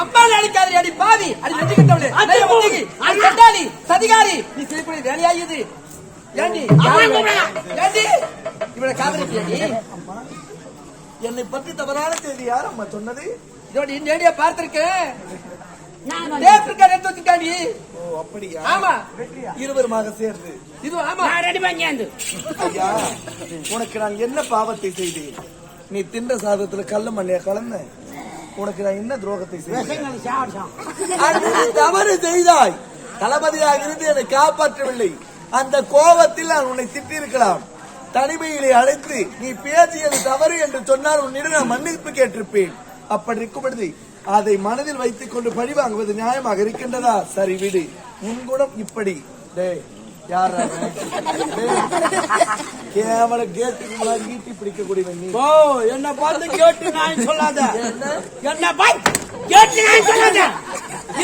அம்பாள் அடிக்காதே அடி பாவி அடி முட்டிக்கு அடி சதிகாரி நீ செய்யக்கூடிய வேலையாயுது ஏண்டி ஏண்டி இவளை என்னை பற்றி தவறான செய்தி யார் அம்மா சொன்னது? இதோட நேடியா பார்த்திருக்கேன். ஓ அப்படியா? ஆமா. இருவருமாக சேர்ந்து. இது ஆமா. நான் ரெடி பண்ணி ஐயா உனக்கு நான் என்ன பாவத்தை செய்தேன்? நீ தின்ற சாதத்துல கல்ல மண்ணைய கலந்த? உனக்கு நான் என்ன துரோகத்தை செய்தேன்? தவறு செய்தாய். தளபதியாக இருந்து என்னை காப்பாற்றவில்லை. அந்த கோபத்தில் நான் உன்னை திட்டிருக்கலாம் தனிமையிலே அழைத்து நீ பேசியது தவறு என்று சொன்னால் உன்னிடம் நான் மன்னிப்பு கேட்டிருப்பேன். அப்படி இருக்கும் பொழுது அதை மனதில் வைத்துக் கொண்டு பழி வாங்குவது நியாயமாக இருக்கின்றதா? சரி விடு. உன் குணம் இப்படி. டேய் யார் அவன்? டேய், கேவல கேட்டுக்கு முன்னாடி ஈட்டி பிடிக்கக்கூடியவன் நீ. ஓ என்ன பார்த்து கேட்டு நான் சொல்லாத. என்ன? பாய் கேட்டு நான் சொல்லாத.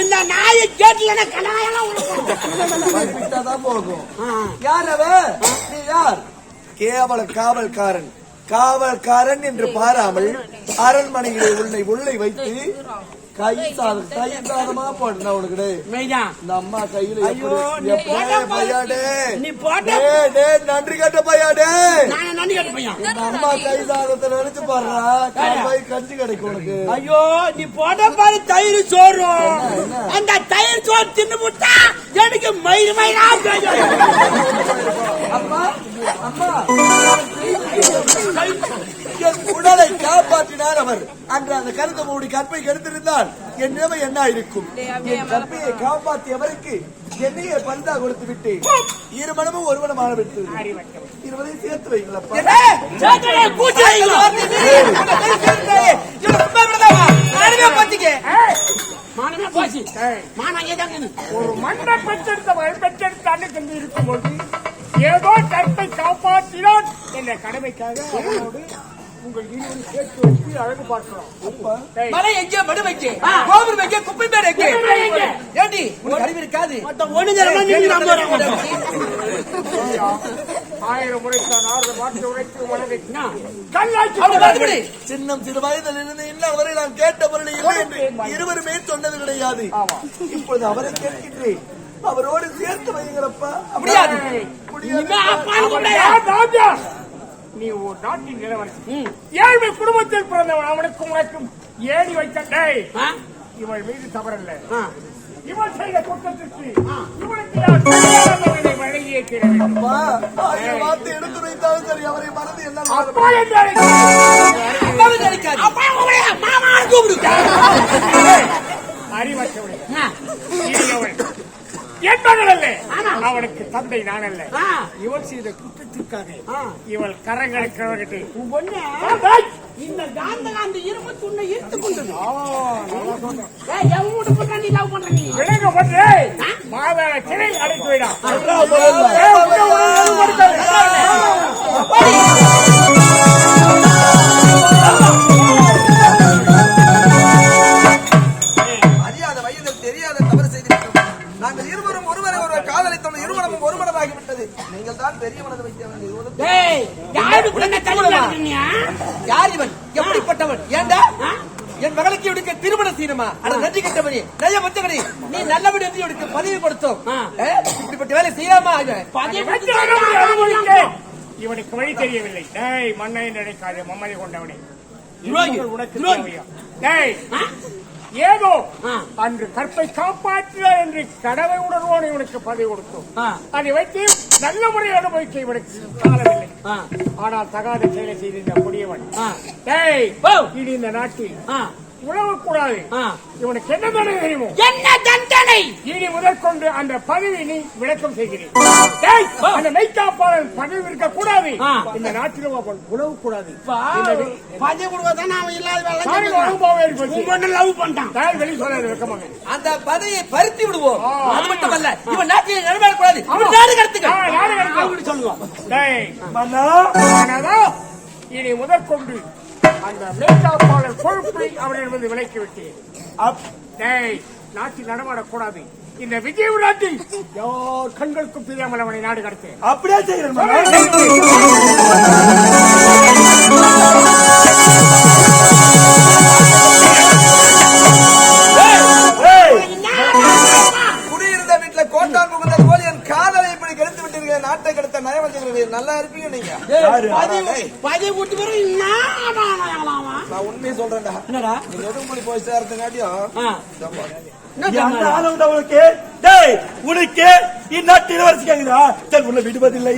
இந்த நாயை கேட்டுல கலாயெல்லாம் உனக்கு விட்டாதான் போகும். யார் அவ நீ யார்? கேவல காவல்காரன். காவல்காரன் என்று பாராமல் அரண்மனையிலே உன்னை உள்ளே வைத்து கை சாதம் கை சாதமா போடுனா உனக்கு இந்த அம்மா கையில பையாடே நன்றி கட்ட பையாடே நான் நன்றி கேட்ட பையன். இந்த அம்மா கை சாதத்தை நினைச்சு பாடுறா போய் கஞ்சி கிடைக்கும் உனக்கு. ஐயோ நீ போட்ட பாரு தயிர் சோறும். அந்த தயிர் சோறு தின்னு முட்டா எனக்கு மயிர் மயிரா. அம்மா அம்மா. என் உடலை காப்பாற்றினார் அவர். அன்று அந்த கருத்தை மூடி கற்பை கெடுத்திருந்தால் என் நிலைமை என்ன இருக்கும் என் கற்பையை காப்பாற்றியவருக்கு என்னையே பரிதா கொடுத்து விட்டு இருவரையும் சேர்த்து வைங்களப்பா என்ன? சேத்தனே, கூச்சு வைங்க. நானுமே பத்திக்க. மானமே போச்சு. மானம் ஏதாங்க ஒரு மண்ணை பெற்றெடுத்தாண்டு கொண்டு இருக்கும்போது ஏதோ கற்பை காப்பாற்றினான். என்ற கடமைக்காக அவனோடு உங்கள் இருவரும் சேர்த்து வச்சு அழகு பார்க்கிறோம் டேய், மலை எங்கே? மடு வைக்க கோபுரம் வைக்க குப்பை மேடு எங்கே? குப்பை மேடு எங்கே? ஏண்டி? உனக்கு அறிவு இருக்காது. ஆயிரம் முறைத்தான் ஆறு மாற்று உரைத்து மனதை கல்லாட்சி அவனை மறந்துவிடு சின்னம் சிறு வயதில் இருந்து இன்னும் வரை நான் கேட்ட பொருள் இல்லை என்று இருவருமே சொன்னது கிடையாது. இப்பொழுது அவரை கேட்கின்றேன். அவரோடு சேர்த்து வைங்களப்பா முடியாது. நீ ஒரு நாட்டின் நிலவரசி ஏழ்மை குடும்பத்தில் பிறந்தவன் அவனுக்கும் உனக்கும் ஏணி வைத்த? இவள் மீது தவறல்ல. இவள் செய்த குற்றத்திற்கு தண்டனை வழங்கியே தீர வேண்டும். அப்பா, ஆயிரம் வார்த்தை எடுத்து வைத்தாலும் சரி அவரை மறந்து என்ன அப்பா என்று. அறிவற்றவளை இனியவள் என்பவள் அல்ல அவனுக்கு தந்தை நான் அல்ல. இவள் செய்த குற்றத்திற்காக. இவள் கரங்களை கழகட்டு உன் பொண்ணு இந்த காந்த காந்த இரும்பு துண்டை இழுத்து பொண்ணை நீ love பண்ற நீ? விளங்கப்பட்டு மாதாள சிறையில் அடைத்து விடா யார் இவன்? எப்படிப்பட்டவன்? ஏண்டா? என் மகளுக்கு இவனுக்கு திருமண சீனமா? அட நன்றி கட்டவனே நல்ல மத்தவனே நீ நல்லபடி என்று இவனுக்கு பதவி கொடுத்தோம். இப்படிப்பட்ட வேலை செய்யாம. இவனுக்கு வழி தெரியவில்லை. டேய் மண்ணை நினைக்காதே மம்மதி கொண்டவனே? ஏதோ. அன்று கற்பை காப்பாற்ற என்று கடவை உணர்வோடு இவனுக்கு பதவி கொடுத்தோம். அதை வைத்து நல்ல முறையில் அனுபவிக்க இவனுக்கு. ஆனால் தகாத செயலை செய்த இந்த கொடியவன். இனி இந்த நாட்டில். உழவக்கூடாது. இவனுக்கு என்ன தண்டனை தெரியுமோ? என்ன தண்டனை? இனி முதற்கொண்டு அந்த பதவி நீ விளக்கம் செய்கிறேன். டேய், அந்த மெய்காப்பாளன் பதவி இருக்க கூடாது. இந்த நாட்டிலும் அவன் உழவு கூடாது பதிவு கொடுக்கறதான அவன் இல்லாத love பண்ணிட்டான். டேய், வெளி சொல்லாத அந்த பதவியை பருத்தி விடுவோம். அது மட்டுமல்ல இவன் நாட்டில் நடமாடக்கூடாது ஆமா. இவன் நாடு கடத்துங்க ஆ, நாடு. டேய், ஆனாதோ, இனி முதற்கொண்டு அந்த மேற்காப்பாளர் பொறுப்பை அவரிடமிருந்து விலக்கி விட்டேன் அப்- டேய் நாட்டில் நடமாடக்கூடாது. இந்த விஜய் விராட்டி யார் கண்களுக்கும் தெரியாமல் அவனை நாடு கடத்தேன். அப்படியே செய்கிறேன். நயவஞ்சகர்கள் நல்லா இருப்பீங்க நீங்க. பதிவு விட்டு பிறகு நான் உண்மையை சொல்றேன்டா. என்னடா? நீங்க எதுவும் போய் போய் சேர்த்துங்காட்டியும் உனக்கு டேய் உனக்கு இந்நாட்டு இளவரசி கேக்குதா சரி உன்னை விடுவதில்லை.